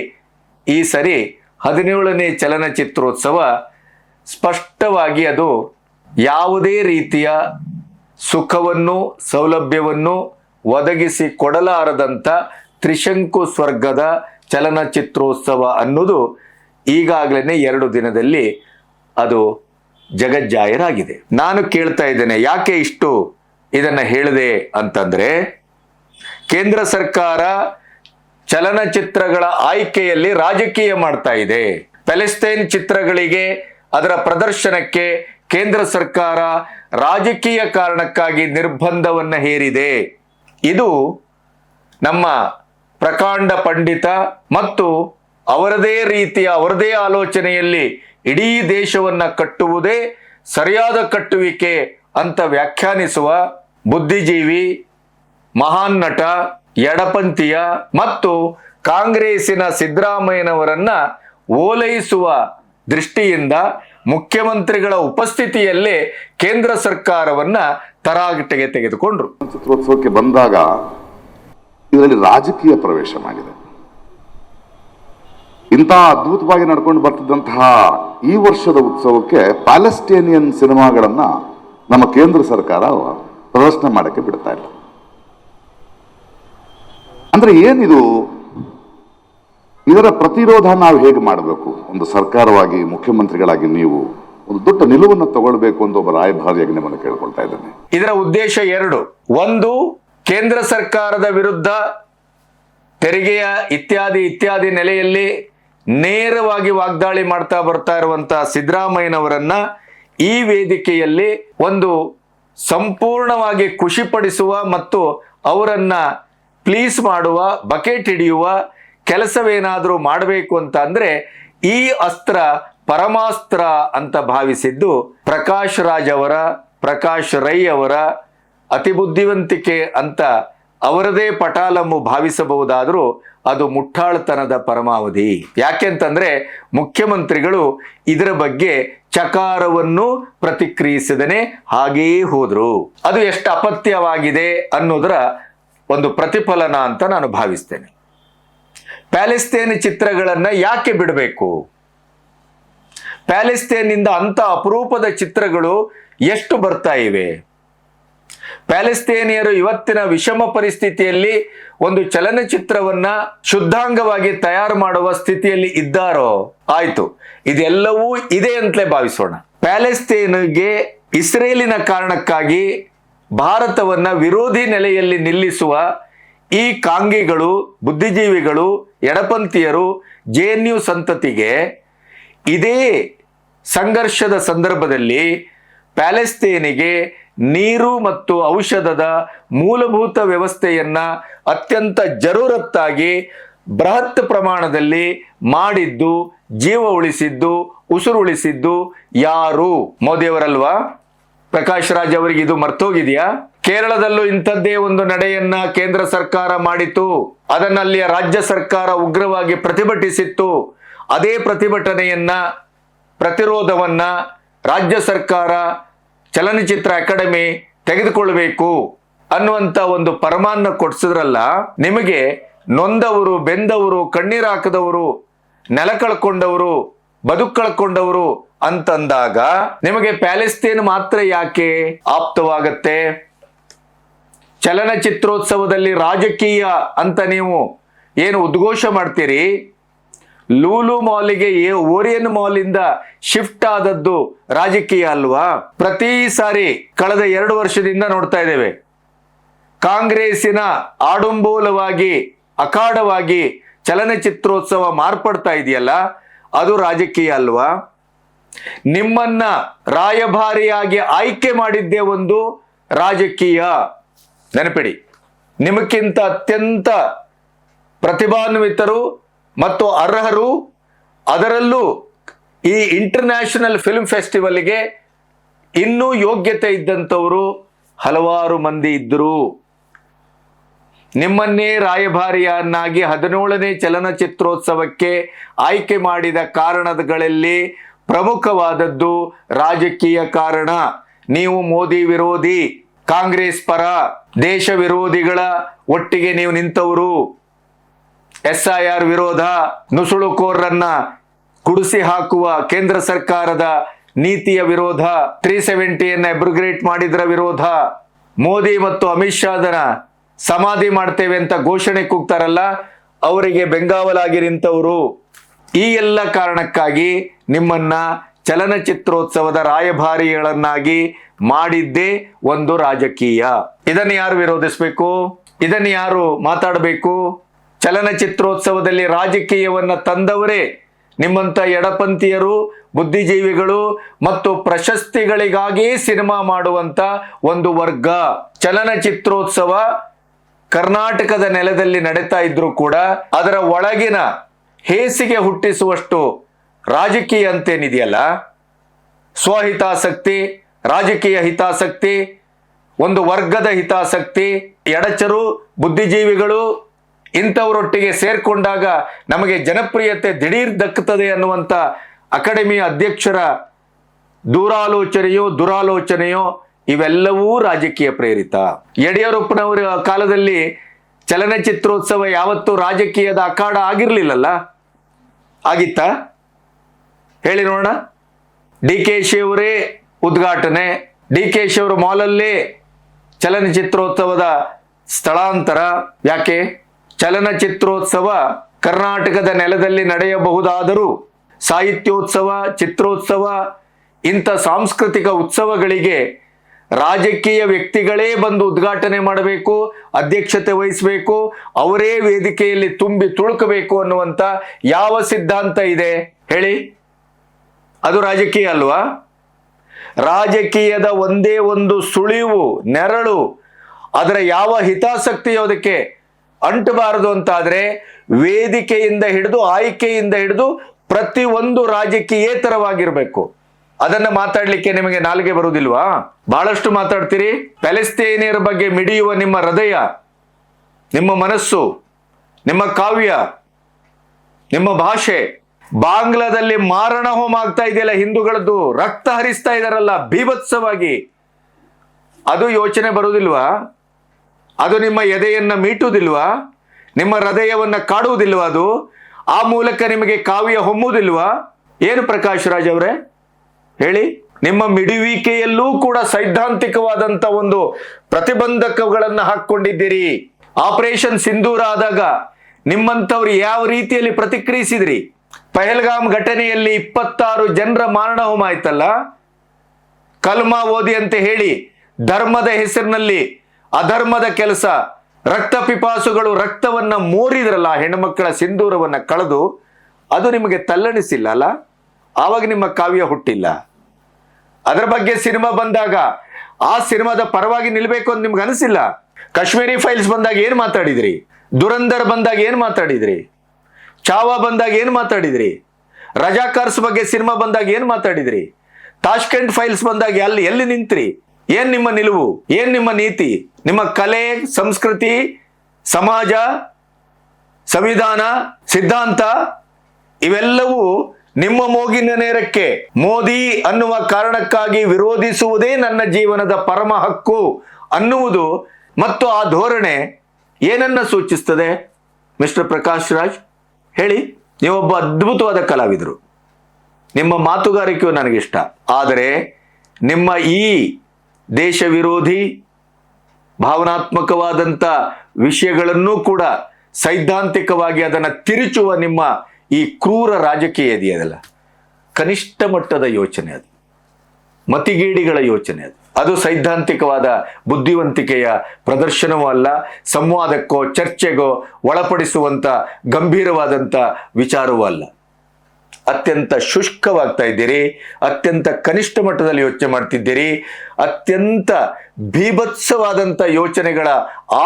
ಈ ಸರಿ ಹದಿನೇಳನೇ ಚಲನಚಿತ್ರೋತ್ಸವ ಸ್ಪಷ್ಟವಾಗಿ ಅದು ಯಾವುದೇ ರೀತಿಯ ಸುಖವನ್ನು, ಸೌಲಭ್ಯವನ್ನು ಒದಗಿಸಿ ಕೊಡಲಾರದಂಥ ತ್ರಿಶಂಕು ಸ್ವರ್ಗದ ಚಲನಚಿತ್ರೋತ್ಸವ ಅನ್ನೋದು ಈಗಾಗಲೇ ಎರಡು ದಿನದಲ್ಲಿ ಅದು ಜಗಜ್ಜಾಹೀರಾಗಿದೆ ನಾನು ಕೇಳ್ತಾ ಇದ್ದೇನೆ, ಯಾಕೆ ಇಷ್ಟು ಇದನ್ನು ಹೇಳಿದೆ ಅಂತಂದ್ರೆ, ಕೇಂದ್ರ ಸರ್ಕಾರ ಚಲನಚಿತ್ರಗಳ ಆಯ್ಕೆಯಲ್ಲಿ ರಾಜಕೀಯ ಮಾಡ್ತಾ ಇದೆ. ಪ್ಯಾಲೆಸ್ತೈನ್ ಚಿತ್ರಗಳಿಗೆ ಅದರ ಪ್ರದರ್ಶನಕ್ಕೆ ಕೇಂದ್ರ ಸರ್ಕಾರ ರಾಜಕೀಯ ಕಾರಣಕ್ಕಾಗಿ ನಿರ್ಬಂಧವನ್ನು ಹೇರಿದೆ. ಇದು ನಮ್ಮ ಪ್ರಕಾಂಡ ಪಂಡಿತ ಮತ್ತು ಅವರದೇ ರೀತಿಯ, ಅವರದೇ ಆಲೋಚನೆಯಲ್ಲಿ ಇಡೀ ದೇಶವನ್ನ ಕಟ್ಟುವುದೇ ಸರಿಯಾದ ಕಟ್ಟುವಿಕೆ ಅಂತ ವ್ಯಾಖ್ಯಾನಿಸುವ ಬುದ್ಧಿಜೀವಿ, ಮಹಾನ್ ನಟ, ಎಡಪಂಥೀಯ ಮತ್ತು ಕಾಂಗ್ರೆಸ್ಸಿನ ಸಿದ್ದರಾಮಯ್ಯನವರನ್ನ ಓಲೈಸುವ ದೃಷ್ಟಿಯಿಂದ ಮುಖ್ಯಮಂತ್ರಿಗಳ ಉಪಸ್ಥಿತಿಯಲ್ಲೇ ಕೇಂದ್ರ ಸರ್ಕಾರವನ್ನ ತರಾಗಿಟ್ಟೆಗೆ ತೆಗೆದುಕೊಂಡ್ರು. ಚಿತ್ರೋತ್ಸವಕ್ಕೆ ಬಂದಾಗ ಇದರಲ್ಲಿ ರಾಜಕೀಯ ಪ್ರವೇಶ ಮಾಡಿದೆ. ಇಂತಹ ಅದ್ಭುತವಾಗಿ ನಡ್ಕೊಂಡು ಬರ್ತಿದ್ದಂತಹ ಈ ವರ್ಷದ ಉತ್ಸವಕ್ಕೆ ಪ್ಯಾಲೆಸ್ಟೇನಿಯನ್ ಸಿನಿಮಾಗಳನ್ನ ನಮ್ಮ ಕೇಂದ್ರ ಸರ್ಕಾರ ಪ್ರದರ್ಶನ ಮಾಡೋಕ್ಕೆ ಬಿಡ್ತಾ ಇಲ್ಲ. ಅಂದ್ರೆ ಏನಿದು? ಇದರ ಪ್ರತಿರೋಧ ನಾವು ಹೇಗೆ ಮಾಡಬೇಕು? ಒಂದು ಸರ್ಕಾರವಾಗಿ, ಮುಖ್ಯಮಂತ್ರಿಗಳಾಗಿ ನೀವು ಒಂದು ದೊಡ್ಡ ನಿಲುವನ್ನು ತಗೊಳ್ಬೇಕು ಅಂತ ಒಬ್ಬ ರಾಯಭಾರಿಯಾಗಿ ನಿಮ್ಮನ್ನು ಕೇಳ್ಕೊಳ್ತಾ ಇದ್ದೇನೆ. ಇದರ ಉದ್ದೇಶ ಎರಡು. ಒಂದು, ಕೇಂದ್ರ ಸರ್ಕಾರದ ವಿರುದ್ಧ ತೆರಿಗೆಯ ಇತ್ಯಾದಿ ಇತ್ಯಾದಿ ನೆಲೆಯಲ್ಲಿ ನೇರವಾಗಿ ವಾಗ್ದಾಳಿ ಮಾಡ್ತಾ ಬರ್ತಾ ಇರುವಂತಹ ಸಿದ್ದರಾಮಯ್ಯನವರನ್ನ ಈ ವೇದಿಕೆಯಲ್ಲಿ ಒಂದು ಸಂಪೂರ್ಣವಾಗಿ ಖುಷಿಪಡಿಸುವ ಮತ್ತು ಅವರನ್ನು ಪ್ಲೀಸ್ ಮಾಡುವ ಬಕೆಟ್ ಹಿಡಿಯುವ ಕೆಲಸವೇನಾದರೂ ಮಾಡಬೇಕು ಅಂತ ಅಂದರೆ ಈ ಅಸ್ತ್ರ ಪರಮಾಸ್ತ್ರ ಅಂತ ಭಾವಿಸಿದ್ದು ಪ್ರಕಾಶ್ ರಾಜ್ ಅವರ, ಪ್ರಕಾಶ್ ರೈ ಅವರ ಅತಿ ಬುದ್ಧಿವಂತಿಕೆ ಅಂತ ಅವರದೇ ಪಟಾಲಮ್ಮು ಭಾವಿಸಬಹುದಾದರೂ ಅದು ಮುಟ್ಟಾಳ್ತನದ ಪರಮಾವಧಿ. ಯಾಕೆಂತಂದ್ರೆ ಮುಖ್ಯಮಂತ್ರಿಗಳು ಇದರ ಬಗ್ಗೆ ಚಕಾರವನ್ನು ಪ್ರತಿಕ್ರಿಯಿಸಿದನೆ ಹಾಗೇ ಹೋದ್ರು. ಅದು ಎಷ್ಟು ಅಪತ್ಯವಾಗಿದೆ ಅನ್ನೋದರ ಒಂದು ಪ್ರತಿಫಲನ ಅಂತ ನಾನು ಭಾವಿಸ್ತೇನೆ. ಪ್ಯಾಲೆಸ್ತೇನ್ ಚಿತ್ರಗಳನ್ನ ಯಾಕೆ ಬಿಡಬೇಕು? ಪ್ಯಾಲೆಸ್ತೇನ್ನಿಂದ ಅಂತ ಅಪರೂಪದ ಚಿತ್ರಗಳು ಎಷ್ಟು ಬರ್ತಾ ಇವೆ? ಪ್ಯಾಲೆಸ್ತೇನಿಯರು ಇವತ್ತಿನ ವಿಷಮ ಪರಿಸ್ಥಿತಿಯಲ್ಲಿ ಒಂದು ಚಲನಚಿತ್ರವನ್ನ ಶುದ್ಧಾಂಗವಾಗಿ ತಯಾರು ಮಾಡುವ ಸ್ಥಿತಿಯಲ್ಲಿ ಇದ್ದಾರೋ ಆಯ್ತು. ಇದೆಲ್ಲವೂ ಇದೆ ಅಂತಲೇ ಭಾವಿಸೋಣ. ಪ್ಯಾಲೆಸ್ತೇನ್ಗೆ ಇಸ್ರೇಲಿನ ಕಾರಣಕ್ಕಾಗಿ ಭಾರತವನ್ನ ವಿರೋಧಿ ನೆಲೆಯಲ್ಲಿ ನಿಲ್ಲಿಸುವ ಈ ಕಾಂಗಿಗಳು, ಬುದ್ಧಿಜೀವಿಗಳು, ಎಡಪಂಥೀಯರು, ಜೆ ಎನ್ ಯು ಸಂತತಿಗೆ ಇದೇ ಸಂಘರ್ಷದ ಸಂದರ್ಭದಲ್ಲಿ ಪ್ಯಾಲೆಸ್ತೇನಿಗೆ ನೀರು ಮತ್ತು ಔಷಧದ ಮೂಲಭೂತ ವ್ಯವಸ್ಥೆಯನ್ನ ಅತ್ಯಂತ ಜರೂರತ್ತಾಗಿ ಬೃಹತ್ ಪ್ರಮಾಣದಲ್ಲಿ ಮಾಡಿದ್ದು, ಜೀವ ಉಳಿಸಿದ್ದು, ಉಸಿರು ಉಳಿಸಿದ್ದು ಯಾರು? ಮೋದಿಯವರಲ್ವಾ ಪ್ರಕಾಶ್ ರಾಜ್ ಅವರಿಗೆ ಇದು ಮರ್ತೋಗಿದೆಯಾ? ಕೇರಳದಲ್ಲೂ ಇಂಥದ್ದೇ ಒಂದು ನಡೆಯನ್ನ ಕೇಂದ್ರ ಸರ್ಕಾರ ಮಾಡಿತು ಅದನ್ನಲ್ಲಿಯ ರಾಜ್ಯ ಸರ್ಕಾರ ಉಗ್ರವಾಗಿ ಪ್ರತಿಭಟಿಸಿತ್ತು. ಅದೇ ಪ್ರತಿಭಟನೆಯನ್ನ, ಪ್ರತಿರೋಧವನ್ನ ರಾಜ್ಯ ಸರ್ಕಾರ ಚಲನಚಿತ್ರ ಅಕಾಡೆಮಿ ತೆಗೆದುಕೊಳ್ಬೇಕು ಅನ್ನುವಂತ ಒಂದು ಪರಮಾನ್ನ ಕೊಡ್ಸಿದ್ರಲ್ಲ, ನಿಮಗೆ ನೊಂದವರು, ಬೆಂದವರು, ಕಣ್ಣೀರು ಹಾಕದವರು, ನೆಲ ಕಳ್ಕೊಂಡವರು, ಬದುಕು ಕಳ್ಕೊಂಡವರು ಅಂತಂದಾಗ ನಿಮಗೆ ಪ್ಯಾಲೆಸ್ತೇನ್ ಮಾತ್ರ ಯಾಕೆ ಆಪ್ತವಾಗತ್ತೆ? ಚಲನಚಿತ್ರೋತ್ಸವದಲ್ಲಿ ರಾಜಕೀಯ ಅಂತ ನೀವು ಏನು ಉದ್ಘೋಷ ಮಾಡ್ತೀರಿ? ಲೂಲು ಮಾಲಿಗೆ ಓರಿಯನ್ ಮಾಲ್ ಇಂದ ಶಿಫ್ಟ್ ಆದದ್ದು ರಾಜಕೀಯ ಅಲ್ವಾ? ಪ್ರತಿ ಸಾರಿ ಕಳೆದ ಎರಡು ವರ್ಷದಿಂದ ನೋಡ್ತಾ ಇದ್ದೇವೆ. ಕಾಂಗ್ರೆಸ್ಸಿನ ಆಡುಂಬೋಲವಾಗಿ, ಅಖಾಡವಾಗಿ ಚಲನಚಿತ್ರೋತ್ಸವ ಮಾರ್ಪಡ್ತಾ ಇದೆಯಲ್ಲ, ಅದು ರಾಜಕೀಯ ಅಲ್ವಾ? ನಿಮ್ಮನ್ನ ರಾಯಭಾರಿಯಾಗಿ ಆಯ್ಕೆ ಮಾಡಿದ್ದೇ ಒಂದು ರಾಜಕೀಯ. ನೆನಪಿಡಿ, ನಿಮಗಿಂತ ಅತ್ಯಂತ ಪ್ರತಿಭಾನ್ವಿತರು ಮತ್ತು ಅರ್ಹರು ಅದರಲ್ಲೂ ಈ ಇಂಟರ್ನ್ಯಾಷನಲ್ ಫಿಲ್ಮ್ ಫೆಸ್ಟಿವಲ್ಗೆ ಇನ್ನೂ ಯೋಗ್ಯತೆ ಇದ್ದಂಥವರು ಹಲವಾರು ಮಂದಿ ಇದ್ದರು. ನಿಮ್ಮನ್ನೇ ರಾಯಭಾರಿಯನ್ನಾಗಿ ಹದಿನೇಳನೇ ಚಲನಚಿತ್ರೋತ್ಸವಕ್ಕೆ ಆಯ್ಕೆ ಮಾಡಿದ ಕಾರಣಗಳಲ್ಲಿ ಪ್ರಮುಖವಾದದ್ದು ರಾಜಕೀಯ ಕಾರಣ. ನೀವು ಮೋದಿ ವಿರೋಧಿ, ಕಾಂಗ್ರೆಸ್ ಪರ, ದೇಶ ವಿರೋಧಿಗಳ ಒಟ್ಟಿಗೆ ನೀವು ನಿಂತವರು. ಎಸ್ ಐ ಆರ್ ವಿರೋಧ ನುಸುಳುಕೋರರನ್ನ ಕುಡಿಸಿ ಹಾಕುವ ಕೇಂದ್ರ ಸರ್ಕಾರದ ನೀತಿಯ ವಿರೋಧ ತ್ರೀ ಸೆವೆಂಟಿಯನ್ನ ಎಬ್ರಿಗ್ರೇಟ್ ಮಾಡಿದ್ರ ವಿರೋಧ. ಮೋದಿ ಮತ್ತು ಅಮಿತ್ ಶಾದನ ಸಮಾಧಿ ಮಾಡ್ತೇವೆ ಅಂತ ಘೋಷಣೆ ಕೂಗ್ತಾರಲ್ಲ, ಅವರಿಗೆ ಬೆಂಗಾವಲಾಗಿ ನಿಂತವರು. ಈ ಎಲ್ಲ ಕಾರಣಕ್ಕಾಗಿ ನಿಮ್ಮನ್ನ ಚಲನಚಿತ್ರೋತ್ಸವದ ರಾಯಭಾರಿಗಳನ್ನಾಗಿ ಮಾಡಿದ್ದೇ ಒಂದು ರಾಜಕೀಯ. ಇದನ್ನು ಯಾರು ವಿರೋಧಿಸಬೇಕು? ಇದನ್ನು ಯಾರು ಮಾತಾಡಬೇಕು? ಚಲನಚಿತ್ರೋತ್ಸವದಲ್ಲಿ ರಾಜಕೀಯವನ್ನು ತಂದವರೇ ನಿಮ್ಮಂಥ ಎಡಪಂಥೀಯರು, ಬುದ್ಧಿಜೀವಿಗಳು ಮತ್ತು ಪ್ರಶಸ್ತಿಗಳಿಗಾಗಿಯೇ ಸಿನಿಮಾ ಮಾಡುವಂತ ಒಂದು ವರ್ಗ. ಚಲನಚಿತ್ರೋತ್ಸವ ಕರ್ನಾಟಕದ ನೆಲದಲ್ಲಿ ನಡೀತಾ ಇದ್ರೂ ಕೂಡ ಅದರ ಒಳಗಿನ ಹೇಸಿಗೆ ಹುಟ್ಟಿಸುವಷ್ಟು ರಾಜಕೀಯ ಅಂತೇನಿದೆಯಲ್ಲ? ಸ್ವಹಿತಾಸಕ್ತಿ, ರಾಜಕೀಯ ಹಿತಾಸಕ್ತಿ, ಒಂದು ವರ್ಗದ ಹಿತಾಸಕ್ತಿ, ಎಡಚರು, ಬುದ್ಧಿಜೀವಿಗಳು ಇಂಥವರೊಟ್ಟಿಗೆ ಸೇರ್ಕೊಂಡಾಗ ನಮಗೆ ಜನಪ್ರಿಯತೆ ದಿಢೀರ್ ದಕ್ಕುತ್ತದೆ ಅನ್ನುವಂಥ ಅಕಾಡೆಮಿ ಅಧ್ಯಕ್ಷರ ದೂರಾಲೋಚನೆಯೋ, ದುರಾಲೋಚನೆಯೋ ಇವೆಲ್ಲವೂ ರಾಜಕೀಯ ಪ್ರೇರಿತ. ಯಡಿಯೂರಪ್ಪನವರ ಕಾಲದಲ್ಲಿ ಚಲನಚಿತ್ರೋತ್ಸವ ಯಾವತ್ತೂ ರಾಜಕೀಯದ ಅಖಾಡ ಆಗಿರಲಿಲ್ಲಲ್ಲ? ಆಗಿತ್ತಾ? ಹೇಳಿ ನೋಡೋಣ. ಡಿ ಕೆ ಶಿ ಅವರೇ ಉದ್ಘಾಟನೆ. ಡಿ ಕೆ ಶಿವರ ಮಾಲಲ್ಲೇ ಚಲನಚಿತ್ರೋತ್ಸವದ ಸ್ಥಳಾಂತರ. ಯಾಕೆ? ಚಲನಚಿತ್ರೋತ್ಸವ ಕರ್ನಾಟಕದ ನೆಲದಲ್ಲಿ ನಡೆಯಬಹುದಾದರೂ ಸಾಹಿತ್ಯೋತ್ಸವ, ಚಿತ್ರೋತ್ಸವ, ಇಂಥ ಸಾಂಸ್ಕೃತಿಕ ಉತ್ಸವಗಳಿಗೆ ರಾಜಕೀಯ ವ್ಯಕ್ತಿಗಳೇ ಬಂದು ಉದ್ಘಾಟನೆ ಮಾಡಬೇಕು, ಅಧ್ಯಕ್ಷತೆ ವಹಿಸಬೇಕು, ಅವರೇ ವೇದಿಕೆಯಲ್ಲಿ ತುಂಬಿ ತುಳುಕಬೇಕು ಅನ್ನುವಂಥ ಯಾವ ಸಿದ್ಧಾಂತ ಇದೆ? ಹೇಳಿ. ಅದು ರಾಜಕೀಯ ಅಲ್ವಾ? ರಾಜಕೀಯದ ಒಂದೇ ಒಂದು ಸುಳಿವು, ನೆರಳು, ಅದರ ಯಾವ ಹಿತಾಸಕ್ತಿಯೋ ಅದಕ್ಕೆ ಅಂಟಬಾರದು ಅಂತಾದರೆ ವೇದಿಕೆಯಿಂದ ಹಿಡಿದು, ಆಯ್ಕೆಯಿಂದ ಹಿಡಿದು ಪ್ರತಿ ಒಂದು ರಾಜಕೀಯೇತರವಾಗಿರ್ಬೇಕು. ಅದನ್ನ ಮಾತಾಡ್ಲಿಕ್ಕೆ ನಿಮಗೆ ನಾಲಿಗೆ ಬರುವುದಿಲ್ವಾ ಬಹಳಷ್ಟು ಮಾತಾಡ್ತೀರಿ. ಪ್ಯಾಲೆಸ್ತೇನಿಯರ ಬಗ್ಗೆ ಮಿಡಿಯುವ ನಿಮ್ಮ ಹೃದಯ, ನಿಮ್ಮ ಮನಸ್ಸು, ನಿಮ್ಮ ಕಾವ್ಯ, ನಿಮ್ಮ ಭಾಷೆ. ಬಾಂಗ್ಲಾದಲ್ಲಿ ಮಾರಣ ಹೋಮ ಆಗ್ತಾ ಇದೆಯಲ್ಲ ಹಿಂದೂಗಳದ್ದು, ರಕ್ತ ಹರಿಸ್ತಾ ಇದಾರಲ್ಲ ಭೀಭತ್ಸವಾಗಿ ಅದು ಯೋಚನೆ ಬರುವುದಿಲ್ವಾ ಅದು ನಿಮ್ಮ ಎದೆಯನ್ನು ಮೀಟುವುದಿಲ್ವಾ? ನಿಮ್ಮ ಹೃದಯವನ್ನ ಕಾಡುವುದಿಲ್ವಾ ಅದು? ಆ ಮೂಲಕ ನಿಮಗೆ ಕಾವ್ಯ ಹೊಮ್ಮುವುದಿಲ್ವಾ? ಏನು ಪ್ರಕಾಶ್ ರಾಜ್ ಅವರೇ? ಹೇಳಿ. ನಿಮ್ಮ ಮಿಡುವಿಕೆಯಲ್ಲೂ ಕೂಡ ಸೈದ್ಧಾಂತಿಕವಾದಂತ ಒಂದು ಪ್ರತಿಬಂಧಕಗಳನ್ನು ಹಾಕ್ಕೊಂಡಿದ್ದೀರಿ. ಆಪರೇಷನ್ ಸಿಂಧೂರ ಆದಾಗ ನಿಮ್ಮಂಥವ್ರು ಯಾವ ರೀತಿಯಲ್ಲಿ ಪ್ರತಿಕ್ರಿಯಿಸಿದ್ರಿ? ಪಹಲ್ಗಾಮ್ ಘಟನೆಯಲ್ಲಿ ಇಪ್ಪತ್ತಾರು ಜನರ ಮಾರಣ ಹೋಮ ಆಯ್ತಲ್ಲ? ಕಲ್ಮಾ ಓದಿ ಅಂತ ಹೇಳಿ ಧರ್ಮದ ಹೆಸರಿನಲ್ಲಿ ಅಧರ್ಮದ ಕೆಲಸ. ರಕ್ತ ಪಿಪಾಸುಗಳು ರಕ್ತವನ್ನ ಮೋರಿದ್ರಲ್ಲ, ಹೆಣ್ಣುಮಕ್ಕಳ ಸಿಂಧೂರವನ್ನ ಕಳೆದು, ಅದು ನಿಮಗೆ ತಲ್ಲಣಿಸಿಲ್ಲ ಅಲ್ಲ? ಆವಾಗ ನಿಮ್ಮ ಕಾವ್ಯ ಹುಟ್ಟಿಲ್ಲ. ಅದರ ಬಗ್ಗೆ ಸಿನಿಮಾ ಬಂದಾಗ, ಆ ಸಿನಿಮಾದ ಪರವಾಗಿ ನಿಲ್ಬೇಕು ಅಂತ ನಿಮ್ಗೆ ಅನಿಸಿಲ್ಲ? ಕಾಶ್ಮೀರಿ ಫೈಲ್ಸ್ ಬಂದಾಗ ಏನು ಮಾತಾಡಿದ್ರಿ? ದುರಂಧರ್ ಬಂದಾಗ ಏನು ಮಾತಾಡಿದ್ರಿ? ಚಾವಾ ಬಂದಾಗ ಏನು ಮಾತಾಡಿದ್ರಿ? ರಜಾಕಾರ್ಸ್ ಬಗ್ಗೆ ಸಿನಿಮಾ ಬಂದಾಗ ಏನು ಮಾತಾಡಿದ್ರಿ? ತಾಷ್ಕೆಂಟ್ ಫೈಲ್ಸ್ ಬಂದಾಗ ಅಲ್ಲಿ ಎಲ್ಲಿ ನಿಂತ್ರಿ? ಏನ್ ನಿಮ್ಮ ನಿಲುವು? ಏನ್ ನಿಮ್ಮ ನೀತಿ? ನಿಮ್ಮ ಕಲೆ, ಸಂಸ್ಕೃತಿ, ಸಮಾಜ, ಸಂವಿಧಾನ, ಸಿದ್ಧಾಂತ, ಇವೆಲ್ಲವೂ ನಿಮ್ಮ ಮೂಗಿನ ನೇರಕ್ಕೆ. ಮೋದಿ ಅನ್ನುವ ಕಾರಣಕ್ಕಾಗಿ ವಿರೋಧಿಸುವುದೇ ನನ್ನ ಜೀವನದ ಪರಮ ಹಕ್ಕು ಅನ್ನುವುದು ಮತ್ತು ಆ ಧೋರಣೆ ಏನನ್ನ ಸೂಚಿಸ್ತದೆ? ಮಿಸ್ಟರ್ ಪ್ರಕಾಶ್ ರಾಜ್, ಹೇಳಿ. ನೀವೊಬ್ಬ ಅದ್ಭುತವಾದ ಕಲಾವಿದರು. ನಿಮ್ಮ ಮಾತುಗಾರಿಕೆಯು ನನಗಿಷ್ಟ. ಆದರೆ ನಿಮ್ಮ ಈ ದೇಶ ವಿರೋಧಿ ಭಾವನಾತ್ಮಕವಾದಂಥ ವಿಷಯಗಳನ್ನೂ ಕೂಡ ಸೈದ್ಧಾಂತಿಕವಾಗಿ ಅದನ್ನು ತಿರುಚುವ ನಿಮ್ಮ ಈ ಕ್ರೂರ ರಾಜಕೀಯ ಇದೆಯಲ್ಲ ಕನಿಷ್ಠ ಮಟ್ಟದ ಯೋಚನೆ ಅದು. ಮತಿಗೇಡಿಗಳ ಯೋಚನೆ ಅದು. ಅದು ಸೈದ್ಧಾಂತಿಕವಾದ ಬುದ್ಧಿವಂತಿಕೆಯ ಪ್ರದರ್ಶನವೂ ಅಲ್ಲ, ಸಂವಾದಕ್ಕೋ ಚರ್ಚೆಗೋ ಒಳಪಡಿಸುವಂಥ ಗಂಭೀರವಾದಂಥ ವಿಚಾರವೂ ಅಲ್ಲ. ಅತ್ಯಂತ ಶುಷ್ಕವಾಗ್ತಾ ಇದ್ದೀರಿ, ಅತ್ಯಂತ ಕನಿಷ್ಠ ಮಟ್ಟದಲ್ಲಿ ಯೋಚನೆ ಮಾಡ್ತಿದ್ದೀರಿ, ಅತ್ಯಂತ ಭೀಭತ್ಸವಾದಂಥ ಯೋಚನೆಗಳ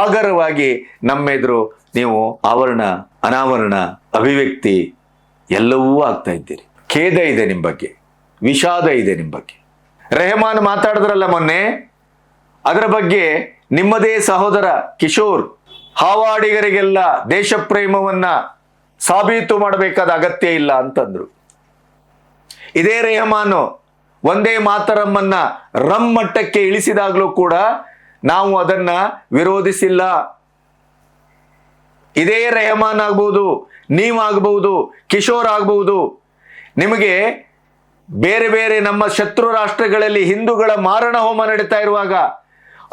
ಆಗರವಾಗಿ ನಮ್ಮೆದುರು ನೀವು ಆವರಣ, ಅನಾವರಣ, ಅಭಿವ್ಯಕ್ತಿ ಎಲ್ಲವೂ ಆಗ್ತಾ ಇದ್ದೀರಿ. ಖೇದ ಇದೆ ನಿಮ್ಮ ಬಗ್ಗೆ, ವಿಷಾದ ಇದೆ ನಿಮ್ಮ ಬಗ್ಗೆ. ರೆಹಮಾನ್ ಮಾತಾಡಿದ್ರಲ್ಲ ಮೊನ್ನೆ, ಅದರ ಬಗ್ಗೆ ನಿಮ್ಮದೇ ಸಹೋದರ ಕಿಶೋರ್, ಹಾವಾಡಿಗರಿಗೆಲ್ಲ ದೇಶ ಪ್ರೇಮವನ್ನ ಸಾಬೀತು ಮಾಡಬೇಕಾದ ಅಗತ್ಯ ಇಲ್ಲ ಅಂತಂದ್ರು. ಇದೇ ರೆಹಮಾನು ಒಂದೇ ಮಾತರಮ್ಮನ್ನ ರಮ್ ಮಟ್ಟಕ್ಕೆ ಇಳಿಸಿದಾಗಲೂ ಕೂಡ ನಾವು ಅದನ್ನ ವಿರೋಧಿಸಿಲ್ಲ. ಇದೇ ರೆಹಮಾನ್ ಆಗ್ಬಹುದು ನೀವಾಗಬಹುದು ಕಿಶೋರ್ ಆಗಬಹುದು ನಿಮಗೆ ಬೇರೆ ಬೇರೆ ನಮ್ಮ ಶತ್ರು ರಾಷ್ಟ್ರಗಳಲ್ಲಿ ಹಿಂದೂಗಳ ಮಾರಣ ಹೋಮ ನಡೀತಾ ಇರುವಾಗ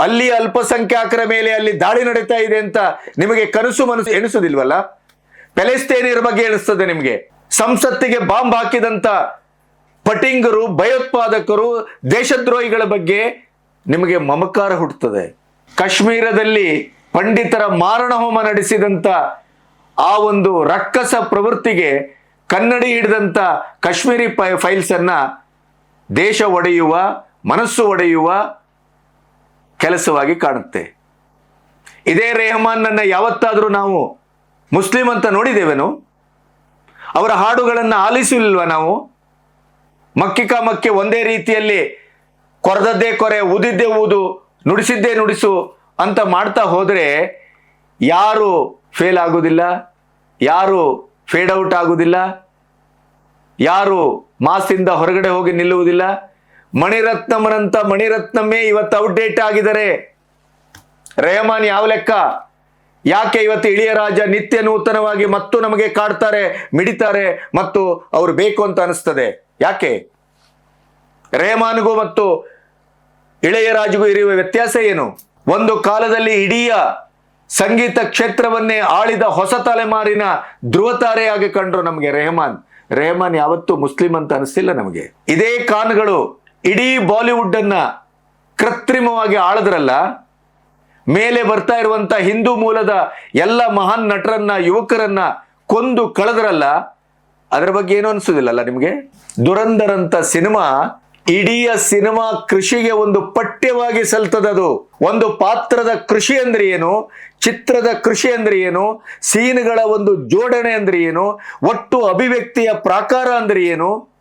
ಅಲ್ಲಿ ಅಲ್ಪಸಂಖ್ಯಾತರ ಮೇಲೆ ಅಲ್ಲಿ ದಾಳಿ ನಡೀತಾ ಇದೆ ಅಂತ ನಿಮಗೆ ಕನಸು ಮನಸ್ಸು ಎಣಿಸುದಿಲ್ವಲ್ಲ? ಪ್ಯಾಲೆಸ್ತೇನಿಯರ ಬಗ್ಗೆ ಎಣಿಸ್ತದೆ ನಿಮಗೆ. ಸಂಸತ್ತಿಗೆ ಬಾಂಬ್ ಹಾಕಿದಂತ ಪಟಿಂಗರು, ಭಯೋತ್ಪಾದಕರು, ದೇಶದ್ರೋಹಿಗಳ ಬಗ್ಗೆ ನಿಮಗೆ ಮಮಕಾರ ಹುಟ್ಟುತ್ತದೆ. ಕಾಶ್ಮೀರದಲ್ಲಿ ಪಂಡಿತರ ಮಾರಣ ಹೋಮ ನಡೆಸಿದಂತ ಆ ಒಂದು ರಕ್ಕಸ ಪ್ರವೃತ್ತಿಗೆ ಕನ್ನಡಿ ಹಿಡಿದಂಥ ಕಾಶ್ಮೀರಿ ಫೈ- ಫೈಲ್ಸ್ ಅನ್ನ ದೇಶ ಒಡೆಯುವ, ಮನಸ್ಸು ಒಡೆಯುವ ಕೆಲಸವಾಗಿ ಕಾಣುತ್ತೆ. ಇದೇ ರೆಹಮಾನ್ ನನ್ನ ಯಾವತ್ತಾದರೂ ನಾವು ಮುಸ್ಲಿಂ ಅಂತ ನೋಡಿದ್ದೇವೇನು ಅವರ ಹಾಡುಗಳನ್ನು ಆಲಿಸಲಿಲ್ವ ನಾವು? ಮಕ್ಕಿಕ ಮಕ್ಕಿ ಒಂದೇ ರೀತಿಯಲ್ಲಿ ಕೊರೆದದ್ದೇ ಕೊರೆ, ಊದಿದ್ದೇ ಊದು, ನುಡಿಸಿದ್ದೇ ನುಡಿಸು ಅಂತ ಮಾಡ್ತಾ ಹೋದರೆ ಯಾರು ಫೇಲ್ ಆಗುವುದಿಲ್ಲ ಯಾರು ಫೇಡ್ ಔಟ್ ಆಗುವುದಿಲ್ಲ ಯಾರು ಮಾಸಿಂದ ಹೊರಗಡೆ ಹೋಗಿ ನಿಲ್ಲುವುದಿಲ್ಲ? ಮಣಿರತ್ನಮರಂತ ಮಣಿರತ್ನಮೇ ಇವತ್ತು ಔಟ್ಡೇಟ್ ಆಗಿದ್ದಾರೆ. ರೆಹಮಾನ್ ಯಾವ ಲೆಕ್ಕ? ಯಾಕೆ ಇವತ್ತು ಇಳಿಯ ರಾಜ ನಿತ್ಯ ನೂತನವಾಗಿ ಮತ್ತು ನಮಗೆ ಕಾಡ್ತಾರೆ, ಮಿಡಿತಾರೆ ಮತ್ತು ಅವರು ಬೇಕು ಅಂತ ಅನಿಸ್ತದೆ? ಯಾಕೆ? ರೇಮಾನ್ಗೂ ಮತ್ತು ಇಳೆಯ ರಾಜ್ಗೂ ಇರುವ ವ್ಯತ್ಯಾಸ ಏನು? ಒಂದು ಕಾಲದಲ್ಲಿ ಇಡೀ ಸಂಗೀತ ಕ್ಷೇತ್ರವನ್ನೇ ಆಳಿದ ಹೊಸ ತಲೆಮಾರಿನ ಧ್ರುವತಾರೆಯಾಗಿ ಕಂಡ್ರು ನಮಗೆ ರೆಹಮಾನ್ ರೆಹಮಾನ್ ಯಾವತ್ತೂ ಮುಸ್ಲಿಂ ಅಂತ ಅನಿಸ್ತಿಲ್ಲ ನಮಗೆ. ಇದೇ ಖಾನ್ಗಳು ಇಡೀ ಬಾಲಿವುಡ್ ಅನ್ನ ಕೃತ್ರಿಮವಾಗಿ ಆಳದ್ರಲ್ಲ ಮೇಲೆ ಬರ್ತಾ ಇರುವಂತ ಹಿಂದೂ ಮೂಲದ ಎಲ್ಲ ಮಹಾನ್ ನಟರನ್ನ, ಯುವಕರನ್ನ ಕೊಂದು ಕಳೆದ್ರಲ್ಲ, ಅದರ ಬಗ್ಗೆ ಏನು ಅನ್ಸುದಿಲ್ಲಲ್ಲ ನಿಮಗೆ? ದುರಂದರಂತ ಸಿನಿಮಾ ಇಡೀ ಸಿನಿಮಾ ಕೃಷಿಗೆ ಒಂದು ಪಠ್ಯವಾಗಿ ಸಲ್ತದದು. ಒಂದು ಪಾತ್ರದ ಕೃಷಿ ಅಂದ್ರೆ ಏನು? ಚಿತ್ರದ ಕೃಷಿ ಅಂದ್ರೆ ಏನು? ಸೀನ್ಗಳ ಒಂದು ಜೋಡಣೆ ಅಂದ್ರೆ ಏನು? ಒಟ್ಟು ಅಭಿವ್ಯಕ್ತಿಯ ಪ್ರಾಕಾರ ಅಂದ್ರೆ ಏನು?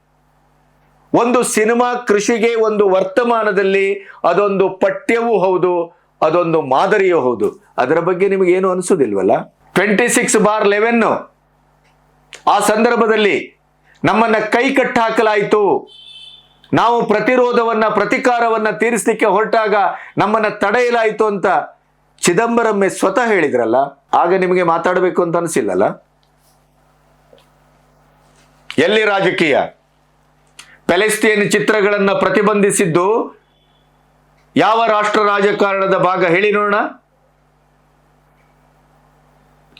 ಒಂದು ಸಿನಿಮಾ ಕೃಷಿಗೆ ಒಂದು ವರ್ತಮಾನದಲ್ಲಿ ಅದೊಂದು ಪಠ್ಯವೂ ಹೌದು. ಅದೊಂದು ಮಾದರಿಯೂ ಹೌದು. ಅದರ ಬಗ್ಗೆ ನಿಮಗೆ ಏನು ಅನಿಸೋದಿಲ್ವಲ್ಲ? ಟ್ವೆಂಟಿ ಸಿಕ್ಸ್ ಬಾರ್ ಲೆವೆನ್ ಆ ಸಂದರ್ಭದಲ್ಲಿ ನಮ್ಮನ್ನ ಕೈ ಕಟ್ಟಾಕಲಾಯಿತು. ನಾವು ಪ್ರತಿರೋಧವನ್ನ, ಪ್ರತಿಕಾರವನ್ನ ತೀರಿಸಲಿಕ್ಕೆ ಹೊರಟಾಗ ನಮ್ಮನ್ನ ತಡೆಯಲಾಯಿತು ಅಂತ ಚಿದಂಬರಮ್ಮೆ ಸ್ವತಃ ಹೇಳಿದ್ರಲ್ಲ, ಆಗ ನಿಮಗೆ ಮಾತಾಡಬೇಕು ಅಂತ ಅನಿಸಿಲ್ಲಲ್ಲ? ಎಲ್ಲಿ ರಾಜಕೀಯ? ಪ್ಯಾಲೆಸ್ತೀನ್ ಚಿತ್ರಗಳನ್ನ ಪ್ರತಿಬಂಧಿಸಿದ್ದು ಯಾವ ರಾಷ್ಟ್ರ ರಾಜಕಾರಣದ ಭಾಗ ಹೇಳಿ ನೋಡೋಣ.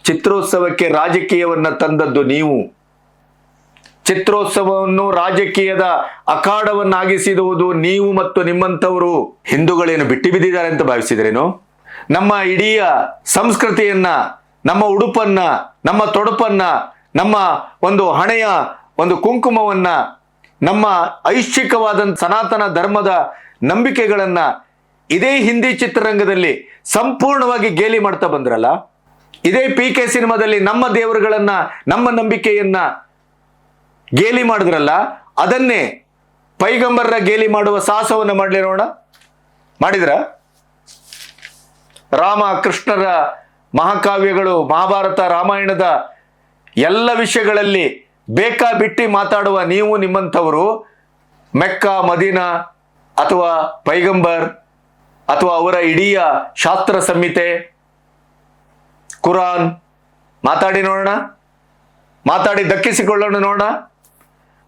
ಚಿತ್ರೋತ್ಸವಕ್ಕೆ ರಾಜಕೀಯವನ್ನ ತಂದದ್ದು ನೀವು. ಚಿತ್ರೋತ್ಸವವನ್ನು ರಾಜಕೀಯದ ಅಖಾಡವನ್ನಾಗಿಸಿದುವುದು ನೀವು ಮತ್ತು ನಿಮ್ಮಂಥವರು ಹಿಂದೂಗಳೇನು ಬಿಟ್ಟಿ ಬಿದ್ದಿದ್ದಾರೆ ಅಂತ ಭಾವಿಸಿದ್ರೇನು? ನಮ್ಮ ಇಡೀ ಸಂಸ್ಕೃತಿಯನ್ನ, ನಮ್ಮ ಉಡುಪನ್ನ, ನಮ್ಮ ತೊಡಪನ್ನ, ನಮ್ಮ ಒಂದು ಹಣೆಯ ಒಂದು ಕುಂಕುಮವನ್ನ, ನಮ್ಮ ಐಚ್ಛಿಕವಾದ ಸನಾತನ ಧರ್ಮದ ನಂಬಿಕೆಗಳನ್ನ ಇದೇ ಹಿಂದಿ ಚಿತ್ರರಂಗದಲ್ಲಿ ಸಂಪೂರ್ಣವಾಗಿ ಗೇಲಿ ಮಾಡ್ತಾ ಬಂದ್ರಲ್ಲ, ಇದೇ ಪಿ ಕೆ ಸಿನಿಮಾದಲ್ಲಿ ನಮ್ಮ ದೇವರುಗಳನ್ನ, ನಮ್ಮ ನಂಬಿಕೆಯನ್ನ ಗೇಲಿ ಮಾಡಿದ್ರಲ್ಲ, ಅದನ್ನೇ ಪೈಗಂಬರ್ರ ಗೇಲಿ ಮಾಡುವ ಸಾಹಸವನ್ನು ಮಾಡಲಿರೋಣ ಮಾಡಿದ್ರ? ರಾಮ, ಕೃಷ್ಣರ ಮಹಾಕಾವ್ಯಗಳು, ಮಹಾಭಾರತ, ರಾಮಾಯಣದ ಎಲ್ಲ ವಿಷಯಗಳಲ್ಲಿ ಬೇಕಾ ಬಿಟ್ಟಿ ಮಾತಾಡುವ ನೀವು ನಿಮ್ಮಂಥವರು, ಮೆಕ್ಕ, ಮದೀನಾ ಅಥವಾ ಪೈಗಂಬರ್ ಅಥವಾ ಅವರ ಇಡೀ ಶಾಸ್ತ್ರ ಸಂಹಿತೆ, ಕುರಾನ್, ಮಾತಾಡಿ ನೋಡೋಣ. ಮಾತಾಡಿ ದಕ್ಕಿಸಿಕೊಳ್ಳೋಣ ನೋಡೋಣ.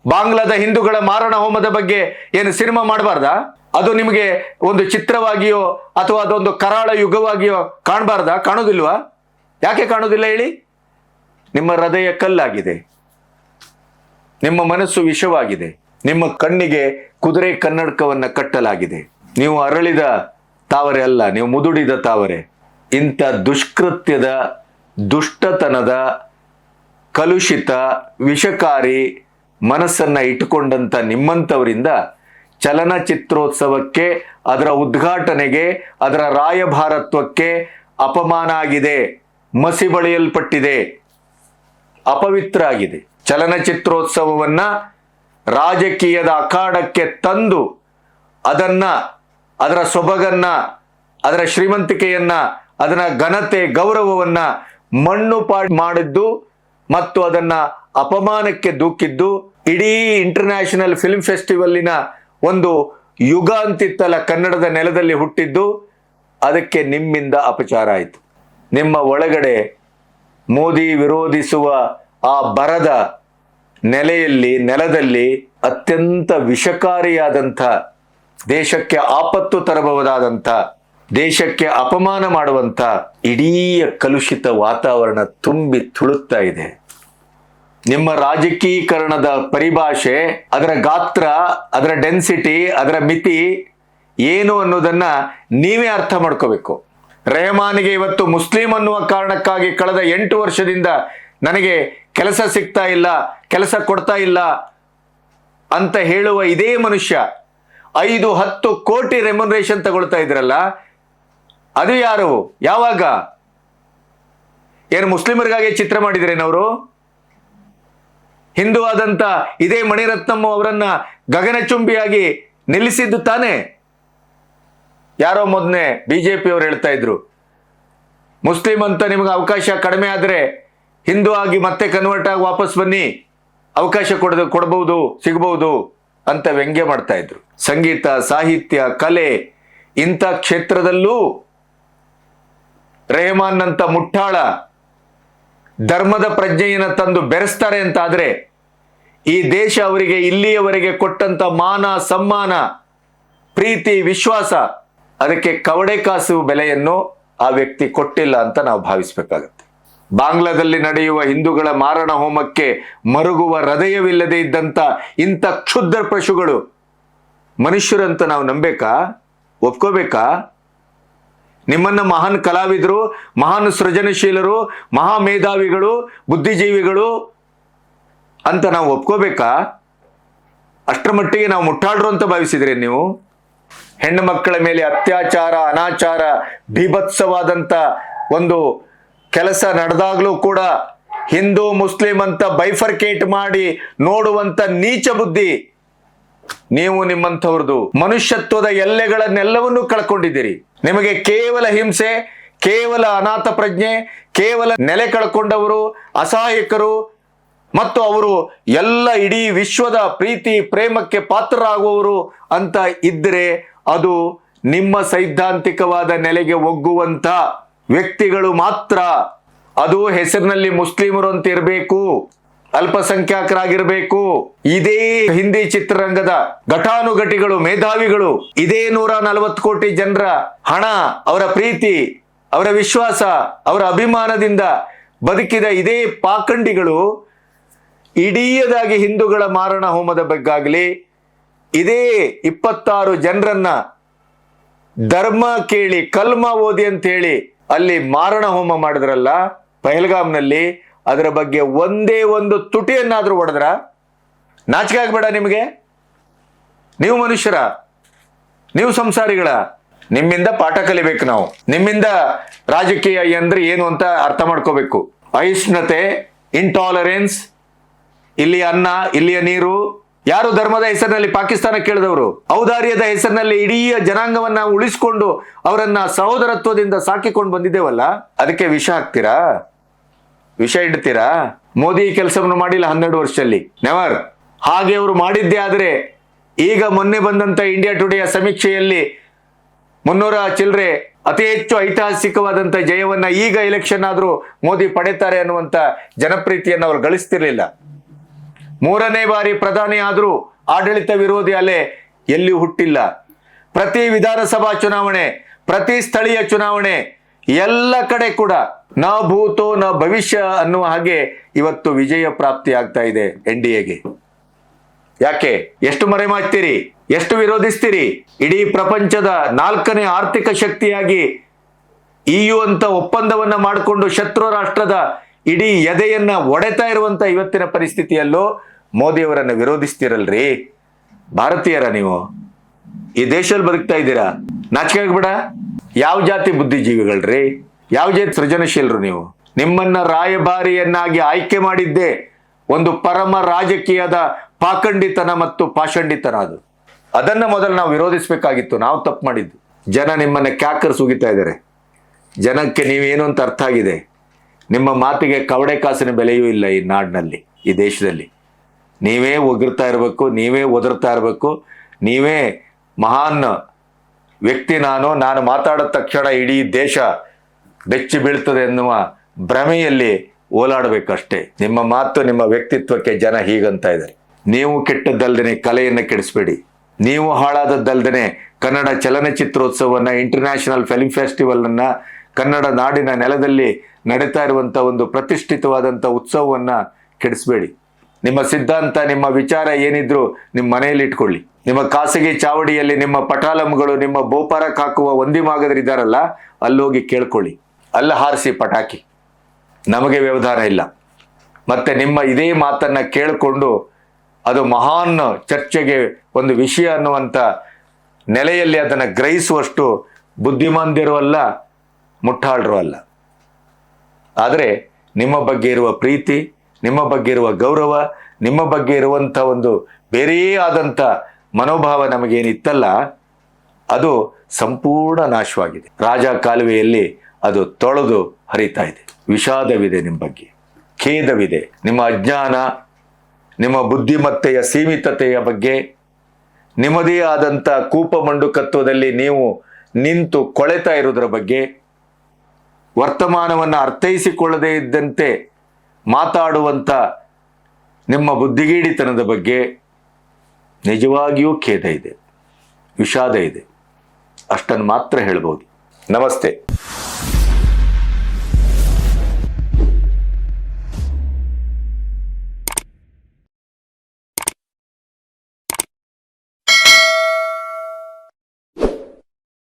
ಬಾಂಗ್ಲಾದ ಹಿಂದೂಗಳ ಮಾರಣ ಹೋಮದ ಬಗ್ಗೆ ಏನು ಸಿನಿಮಾ ಮಾಡಬಾರ್ದಾ? ಅದು ನಿಮಗೆ ಒಂದು ಚಿತ್ರವಾಗಿಯೋ ಅಥವಾ ಅದೊಂದು ಕರಾಳ ಯುಗವಾಗಿಯೋ ಕಾಣಬಾರ್ದಾ? ಕಾಣೋದಿಲ್ವಾ? ಯಾಕೆ ಕಾಣೋದಿಲ್ಲ ಹೇಳಿ? ನಿಮ್ಮ ಹೃದಯ ಕಲ್ಲಾಗಿದೆ. ನಿಮ್ಮ ಮನಸ್ಸು ವಿಷವಾಗಿದೆ. ನಿಮ್ಮ ಕಣ್ಣಿಗೆ ಕುದುರೆ ಕನ್ನಡಕವನ್ನ ಕಟ್ಟಲಾಗಿದೆ. ನೀವು ಅರಳಿದ ತಾವರೆ ಅಲ್ಲ, ನೀವು ಮುದುಡಿದ ತಾವರೆ. ಇಂಥ ದುಷ್ಕೃತ್ಯದ, ದುಷ್ಟತನದ, ಕಲುಷಿತ, ವಿಷಕಾರಿ ಮನಸ್ಸನ್ನ ಇಟ್ಟುಕೊಂಡಂತ ನಿಮ್ಮಂಥವರಿಂದ ಚಲನಚಿತ್ರೋತ್ಸವಕ್ಕೆ, ಅದರ ಉದ್ಘಾಟನೆಗೆ, ಅದರ ರಾಯಭಾರತ್ವಕ್ಕೆ ಅಪಮಾನ ಆಗಿದೆ, ಮಸಿ ಬಳಿಯಲ್ಪಟ್ಟಿದೆ, ಅಪವಿತ್ರ ಆಗಿದೆ. ಚಲನಚಿತ್ರೋತ್ಸವವನ್ನ ರಾಜಕೀಯದ ಅಖಾಡಕ್ಕೆ ತಂದು ಅದನ್ನ, ಅದರ ಸೊಬಗನ್ನ, ಅದರ ಶ್ರೀಮಂತಿಕೆಯನ್ನ, ಅದರ ಘನತೆ, ಗೌರವವನ್ನ ಮಣ್ಣು ಮಾಡಿದ್ದು ಮತ್ತು ಅದನ್ನ ಅಪಮಾನಕ್ಕೆ ದೂಕಿದ್ದು ಇಡೀ ಇಂಟರ್ನ್ಯಾಷನಲ್ ಫಿಲ್ಮ್ ಫೆಸ್ಟಿವಲ್ಲಿನ ಒಂದು ಯುಗಾಂತಿತ್ತಲ ಕನ್ನಡದ ನೆಲದಲ್ಲಿ ಹುಟ್ಟಿದ್ದು ಅದಕ್ಕೆ ನಿಮ್ಮಿಂದ ಅಪಚಾರ ಆಯಿತು. ನಿಮ್ಮ ಒಳಗಡೆ ಮೋದಿ ವಿರೋಧಿಸುವ ಆ ಬರದ ನೆಲೆಯಲ್ಲಿ, ನೆಲದಲ್ಲಿ ಅತ್ಯಂತ ವಿಷಕಾರಿಯಾದಂಥ, ದೇಶಕ್ಕೆ ಆಪತ್ತು ತರಬಹುದಾದಂಥ, ದೇಶಕ್ಕೆ ಅಪಮಾನ ಮಾಡುವಂಥ ಇಡೀ ಕಲುಷಿತ ವಾತಾವರಣ ತುಂಬಿ ತುಳುತ್ತಾ ಇದೆ. ನಿಮ್ಮ ರಾಜಕೀಕರಣದ ಪರಿಭಾಷೆ, ಅದರ ಗಾತ್ರ, ಅದರ ಡೆನ್ಸಿಟಿ ಅದರ ಮಿತಿ ಏನು ಅನ್ನೋದನ್ನ ನೀವೇ ಅರ್ಥ ಮಾಡ್ಕೋಬೇಕು. ರೆಹಮಾನಿಗೆ ಇವತ್ತು ಮುಸ್ಲಿಂ ಅನ್ನುವ ಕಾರಣಕ್ಕಾಗಿ ಕಳೆದ ಎಂಟು ವರ್ಷದಿಂದ ನನಗೆ ಕೆಲಸ ಸಿಗ್ತಾ ಇಲ್ಲ, ಕೆಲಸ ಕೊಡ್ತಾ ಇಲ್ಲ ಅಂತ ಹೇಳುವ ಇದೇ ಮನುಷ್ಯ ಐದು ಹತ್ತು ಕೋಟಿ ರೆಮ್ಯುನರೇಷನ್ ತಗೊಳ್ತಾ ಇದ್ರಲ್ಲ, ಅದು ಯಾರು? ಯಾವಾಗ? ಏನು ಮುಸ್ಲಿಮರಿಗಾಗಿ ಚಿತ್ರ ಮಾಡಿದ್ರೇನವರು? ಹಿಂದೂ ಆದಂತ ಇದೇ ಮಣಿರತ್ನಮ್ಮ ಅವರನ್ನ ಗಗನಚುಂಬಿಯಾಗಿ ನಿಲ್ಲಿಸಿದ್ದು ತಾನೇ? ಯಾರೋ ಮೊದಲೇ ಬಿಜೆಪಿ ಅವರು ಹೇಳ್ತಾ ಇದ್ರು ಮುಸ್ಲಿಂ ಅಂತ ನಿಮಗೆ ಅವಕಾಶ ಕಡಿಮೆ ಆದರೆ ಹಿಂದೂ ಆಗಿ ಮತ್ತೆ ಕನ್ವರ್ಟ್ ಆಗಿ ವಾಪಸ್ ಬನ್ನಿ. ಅವಕಾಶ ಕೊಡದ ಕೊಡಬಹುದು, ಸಿಗಬಹುದು ಅಂತ ವ್ಯಂಗ್ಯ ಮಾಡ್ತಾ ಇದ್ರು. ಸಂಗೀತ, ಸಾಹಿತ್ಯ, ಕಲೆ, ಇಂಥ ಕ್ಷೇತ್ರದಲ್ಲೂ ರೆಹಮಾನ್ ಅಂತ ಮುಟ್ಟಾಳ ಧರ್ಮದ ಪ್ರಜ್ಞೆಯನ್ನು ತಂದು ಬೆರೆಸ್ತಾರೆ ಅಂತ ಆದ್ರೆ ಈ ದೇಶ ಅವರಿಗೆ ಇಲ್ಲಿಯವರೆಗೆ ಕೊಟ್ಟಂತ ಮಾನ, ಸಮ್ಮಾನ, ಪ್ರೀತಿ, ವಿಶ್ವಾಸ, ಅದಕ್ಕೆ ಕವಡೆ ಕಾಸು ಬೆಲೆಯನ್ನು ಆ ವ್ಯಕ್ತಿ ಕೊಟ್ಟಿಲ್ಲ ಅಂತ ನಾವು ಭಾವಿಸ್ಬೇಕಾಗತ್ತೆ. ಬಾಂಗ್ಲಾದಲ್ಲಿ ನಡೆಯುವ ಹಿಂದೂಗಳ ಮಾರಣ ಹೋಮಕ್ಕೆ ಮರುಗುವ ಹೃದಯವಿಲ್ಲದೆ ಇದ್ದಂಥ ಇಂಥ ಕ್ಷುದ್ರ ಪಶುಗಳು ಮನುಷ್ಯರಂತ ನಾವು ನಂಬೇಕಾ? ಒಪ್ಕೋಬೇಕಾ? ನಿಮ್ಮನ್ನ ಮಹಾನ್ ಕಲಾವಿದರು, ಮಹಾನ್ ಸೃಜನಶೀಲರು ಮಹಾ ಮೇಧಾವಿಗಳು ಬುದ್ಧಿಜೀವಿಗಳು ಅಂತ ನಾವು ಒಪ್ಕೋಬೇಕಾ? ಅಷ್ಟರ ಮಟ್ಟಿಗೆ ನಾವು ಮುಟ್ಟಾಡ್ರು ಅಂತ ಭಾವಿಸಿದ್ರಿ ನೀವು? ಹೆಣ್ಣು ಮಕ್ಕಳ ಮೇಲೆ ಅತ್ಯಾಚಾರ, ಅನಾಚಾರ ಬೀಭತ್ಸವಾದಂಥ ಒಂದು ಕೆಲಸ ನಡೆದಾಗ್ಲೂ ಕೂಡ ಹಿಂದೂ, ಮುಸ್ಲಿಂ ಅಂತ ಬೈಫರ್ಕೇಟ್ ಮಾಡಿ ನೋಡುವಂತ ನೀಚ ಬುದ್ಧಿ ನೀವು ನಿಮ್ಮಂಥವ್ರದ್ದು ಮನುಷ್ಯತ್ವದ ಎಲ್ಲೆಗಳನ್ನೆಲ್ಲವನ್ನೂ ಕಳ್ಕೊಂಡಿದ್ದೀರಿ. ನಿಮಗೆ ಕೇವಲ ಹಿಂಸೆ, ಕೇವಲ ಅನಾಥ ಪ್ರಜ್ಞೆ, ಕೇವಲ ನೆಲೆ ಕಳ್ಕೊಂಡವರು, ಅಸಹಾಯಕರು ಮತ್ತು ಅವರು ಎಲ್ಲ ಇಡೀ ವಿಶ್ವದ ಪ್ರೀತಿ, ಪ್ರೇಮಕ್ಕೆ ಪಾತ್ರರಾಗುವವರು ಅಂತ ಇದ್ದರೆ ಅದು ನಿಮ್ಮ ಸೈದ್ಧಾಂತಿಕವಾದ ನೆಲೆಗೆ ಒಗ್ಗುವಂತ ವ್ಯಕ್ತಿಗಳು ಮಾತ್ರ ಅದು ಹೆಸರಿನಲ್ಲಿ ಮುಸ್ಲಿಮರು ಅಂತ ಇರಬೇಕು ಅಲ್ಪಸಂಖ್ಯಾತರಾಗಿರ್ಬೇಕು ಇದೇ ಹಿಂದಿ ಚಿತ್ರರಂಗದ ಘಟಾನುಘಟಿಗಳು, ಮೇಧಾವಿಗಳು, ಇದೇ ನೂರ ನಲವತ್ತು ಕೋಟಿ ಜನರ ಹಣ, ಅವರ ಪ್ರೀತಿ, ಅವರ ವಿಶ್ವಾಸ, ಅವರ ಅಭಿಮಾನದಿಂದ ಬದುಕಿದ ಇದೇ ಪಾಖಂಡಿಗಳು ಇಡೀಯದಾಗಿ ಹಿಂದೂಗಳ ಮಾರಣ ಹೋಮದ ಬಗ್ಗಾಗಲಿ, ಇದೇ ಇಪ್ಪತ್ತಾರು ಜನರನ್ನ ಧರ್ಮ ಕೇಳಿ, ಕಲ್ಮ ಓದಿ ಅಂತ ಹೇಳಿ ಅಲ್ಲಿ ಮಾರಣ ಹೋಮ ಮಾಡಿದ್ರಲ್ಲ, ಪಹಲ್ಗಾಮ್ನಲ್ಲಿ ಅದರ ಬಗ್ಗೆ ಒಂದೇ ಒಂದು ತುಟಿಯನ್ನಾದರೂ ಹೊಡೆದ್ರ ನಾಚಿಕೆ ಆಗ್ಬೇಡ ನಿಮಗೆ? ನೀವು ಮನುಷ್ಯರ, ನೀವು ಸಂಸಾರಿಗಳ, ನಿಮ್ಮಿಂದ ಪಾಠ ಕಲಿಬೇಕು ನಾವು. ನಿಮ್ಮಿಂದ ರಾಜಕೀಯ ಅಂದ್ರೆ ಏನು ಅಂತ ಅರ್ಥ ಮಾಡ್ಕೋಬೇಕು. ಅಹಿಷ್ಣುತೆ ಇಂಟಾಲರೆನ್ಸ್ ಇಲ್ಲಿ ಅನ್ನ, ಇಲ್ಲಿಯ ನೀರು ಯಾರು ಧರ್ಮದ ಹೆಸರಿನಲ್ಲಿ ಪಾಕಿಸ್ತಾನ ಕೇಳಿದವರು? ಔದಾರ್ಯದ ಹೆಸರಿನಲ್ಲಿ ಇಡೀ ಜನಾಂಗವನ್ನ ಉಳಿಸಿಕೊಂಡು ಅವರನ್ನ ಸಹೋದರತ್ವದಿಂದ ಸಾಕಿಕೊಂಡು ಬಂದಿದ್ದೇವಲ್ಲ? ಅದಕ್ಕೆ ವಿಷ ಹಾಕ್ತೀರಾ? ವಿಷ ಇಡ್ತೀರಾ? ಮೋದಿ ಕೆಲಸವನ್ನು ಮಾಡಿಲ್ಲ ಹನ್ನೆರಡು ವರ್ಷದಲ್ಲಿ. ನೆವರ್, ಹಾಗೆ ಅವರು ಮಾಡಿದ್ದೇ ಆದರೆ ಈಗ ಮೊನ್ನೆ ಬಂದಂತ ಇಂಡಿಯಾ ಟುಡೇಯ ಸಮೀಕ್ಷೆಯಲ್ಲಿ ಮುನ್ನೂರ ಚಿಲ್ಲರೆ ಅತಿ ಹೆಚ್ಚು ಐತಿಹಾಸಿಕವಾದಂತ ಜಯವನ್ನ ಈಗ ಎಲೆಕ್ಷನ್ ಆದರೂ ಮೋದಿ ಪಡೆತಾರೆ ಅನ್ನುವಂತ ಜನಪ್ರೀತಿಯನ್ನು ಅವರು ಗಳಿಸ್ತಿರ್ಲಿಲ್ಲ. ಮೂರನೇ ಬಾರಿ ಪ್ರಧಾನಿ ಆದರೂ ಆಡಳಿತ ವಿರೋಧಿ ಅಲೆ ಎಲ್ಲಿ ಹುಟ್ಟಿಲ್ಲ. ಪ್ರತಿ ವಿಧಾನಸಭಾ ಚುನಾವಣೆ, ಪ್ರತಿ ಸ್ಥಳೀಯ ಚುನಾವಣೆ, ಎಲ್ಲ ಕಡೆ ಕೂಡ ನ ಭೂತೋ ನ ಭವಿಷ್ಯ ಅನ್ನುವ ಹಾಗೆ ಇವತ್ತು ವಿಜಯ ಪ್ರಾಪ್ತಿ ಆಗ್ತಾ ಇದೆ ಎನ್ ಡಿ ಎಗೆ. ಯಾಕೆ? ಎಷ್ಟು ಮರೆಮಾಚ್ತೀರಿ ಎಷ್ಟು ವಿರೋಧಿಸ್ತೀರಿ? ಇಡೀ ಪ್ರಪಂಚದ ನಾಲ್ಕನೇ ಆರ್ಥಿಕ ಶಕ್ತಿಯಾಗಿ ಇಯು ಅಂತ ಒಪ್ಪಂದವನ್ನ ಮಾಡಿಕೊಂಡು ಶತ್ರು ರಾಷ್ಟ್ರದ ಇಡೀ ಎದೆಯನ್ನ ಒಡೆತಾ ಇರುವಂತ ಇವತ್ತಿನ ಪರಿಸ್ಥಿತಿಯಲ್ಲೂ ಮೋದಿಯವರನ್ನ ವಿರೋಧಿಸ್ತೀರಲ್ರಿ? ಭಾರತೀಯರ ನೀವು. ಈ ದೇಶದಲ್ಲಿ ಬದುಕ್ತಾ ಇದ್ದೀರಾ? ನಾಚಿಕೆ ಆಗ್ಬೇಡ. ಯಾವ ಜಾತಿ ಬುದ್ಧಿಜೀವಿಗಳ್ರಿ? ಯಾವ ಜಾತಿ ಸೃಜನಶೀಲರು ನೀವು? ನಿಮ್ಮನ್ನ ರಾಯಭಾರಿಯನ್ನಾಗಿ ಆಯ್ಕೆ ಮಾಡಿದ್ದೇ ಒಂದು ಪರಮ ರಾಜಕೀಯದ ಪಾಖಂಡಿತನ ಮತ್ತು ಪಾಷಂಡಿತನ ಅದು ಅದನ್ನ ಮೊದಲು ನಾವು ವಿರೋಧಿಸಬೇಕಾಗಿತ್ತು. ನಾವು ತಪ್ಪು ಮಾಡಿದ್ದು. ಜನ ನಿಮ್ಮನ್ನ ಕ್ಯಾಕರ್ ಸುಗಿತಾ ಇದ್ದಾರೆ. ಜನಕ್ಕೆ ನೀವೇನು ಅಂತ ಅರ್ಥ ಆಗಿದೆ? ನಿಮ್ಮ ಮಾತಿಗೆ ಕವಡೆ ಕಾಸಿನ ಬೆಲೆಯೂ ಇಲ್ಲ ಈ ನಾಡಿನಲ್ಲಿ, ಈ ದೇಶದಲ್ಲಿ. ನೀವೇ ಒಗರ್ತಾ ಇರಬೇಕು, ನೀವೇ ಒದರ್ತಾ ಇರಬೇಕು, ನೀವೇ ಮಹಾನ್ ವ್ಯಕ್ತಿ ನಾನು ನಾನು ಮಾತಾಡಿದ ತಕ್ಷಣ ಇಡೀ ದೇಶ ಬೆಚ್ಚಿ ಬೀಳ್ತದೆ ಎನ್ನುವ ಭ್ರಮೆಯಲ್ಲಿ ಓಲಾಡಬೇಕಷ್ಟೇ. ನಿಮ್ಮ ಮಾತು, ನಿಮ್ಮ ವ್ಯಕ್ತಿತ್ವಕ್ಕೆ ಜನ ಹೀಗಂತ ಇದ್ದಾರೆ. ನೀವು ಕೆಟ್ಟದ್ದಲ್ದೇನೆ ಕಲೆಯನ್ನು ಕೆಡಿಸ್ಬೇಡಿ. ನೀವು ಹಾಳಾದದ್ದಲ್ದೇನೆ ಕನ್ನಡ ಚಲನಚಿತ್ರೋತ್ಸವವನ್ನ ಇಂಟರ್ನ್ಯಾಷನಲ್ ಫಿಲ್ಮ್ ಫೆಸ್ಟಿವಲ್ ಅನ್ನ ಕನ್ನಡ ನಾಡಿನ ನೆಲದಲ್ಲಿ ನಡೀತಾ ಇರುವಂಥ ಒಂದು ಪ್ರತಿಷ್ಠಿತವಾದಂಥ ಉತ್ಸವವನ್ನ ಕೆಡಿಸ್ಬೇಡಿ. ನಿಮ್ಮ ಸಿದ್ಧಾಂತ, ನಿಮ್ಮ ವಿಚಾರ ಏನಿದ್ರು ನಿಮ್ಮ ಮನೆಯಲ್ಲಿ ಇಟ್ಕೊಳ್ಳಿ. ನಿಮ್ಮ ಖಾಸಗಿ ಚಾವಡಿಯಲ್ಲಿ ನಿಮ್ಮ ಪಟಾಲಮ್ಗಳು ನಿಮ್ಮ ಬೋಪಾರಕ್ಕೆ ಹಾಕುವ ಇದ್ದಾರಲ್ಲ, ಅಲ್ಲೋಗಿ ಕೇಳ್ಕೊಳ್ಳಿ. ಅಲ್ಲ ಹಾರಿಸಿ ಪಟಾಕಿ. ನಮಗೆ ವ್ಯವಧಾನ ಇಲ್ಲ. ಮತ್ತೆ ನಿಮ್ಮ ಇದೇ ಮಾತನ್ನ ಕೇಳಿಕೊಂಡು ಅದು ಮಹಾನ್ ಚರ್ಚೆಗೆ ಒಂದು ವಿಷಯ ಅನ್ನುವಂಥ ನೆಲೆಯಲ್ಲಿ ಅದನ್ನು ಗ್ರಹಿಸುವಷ್ಟು ಬುದ್ಧಿಮಾಂದ್ಯರು ಅಲ್ಲ, ಮುಟ್ಟಾಳರು ಅಲ್ಲ. ಆದರೆ ನಿಮ್ಮ ಬಗ್ಗೆ ಇರುವ ಪ್ರೀತಿ ನಿಮ್ಮ ಬಗ್ಗೆ ಇರುವ ಗೌರವ, ನಿಮ್ಮ ಬಗ್ಗೆ ಇರುವಂಥ ಒಂದು ಬೇರೆಯೇ ಆದಂಥ ಮನೋಭಾವ ನಮಗೇನಿತ್ತಲ್ಲ, ಅದು ಸಂಪೂರ್ಣ ನಾಶವಾಗಿದೆ. ರಾಜ ಕಾಲುವೆಯಲ್ಲಿ ಅದು ತೊಳೆದು ಹರಿತಾ ಇದೆ. ವಿಷಾದವಿದೆ ನಿಮ್ಮ ಬಗ್ಗೆ, ಖೇದವಿದೆ. ನಿಮ್ಮ ಅಜ್ಞಾನ, ನಿಮ್ಮ ಬುದ್ಧಿಮತ್ತೆಯ ಸೀಮಿತತೆಯ ಬಗ್ಗೆ, ನಿಮ್ಮದೇ ಆದಂಥ ಕೂಪ ಮಂಡುಕತ್ವದಲ್ಲಿ ನೀವು ನಿಂತು ಕೊಳೆತಾ ಇರುವುದರ ಬಗ್ಗೆ, ವರ್ತಮಾನವನ್ನು ಅರ್ಥೈಸಿಕೊಳ್ಳದೇ ಇದ್ದಂತೆ ಮಾತಾಡುವಂಥ ನಿಮ್ಮ ಬುದ್ಧಿಗೀಡಿತನದ ಬಗ್ಗೆ ನಿಜವಾಗಿಯೂ ಖೇದ ಇದೆ ವಿಷಾದ ಇದೆ. ಅಷ್ಟನ್ನು ಮಾತ್ರ ಹೇಳ್ಬೋದು. ನಮಸ್ತೆ.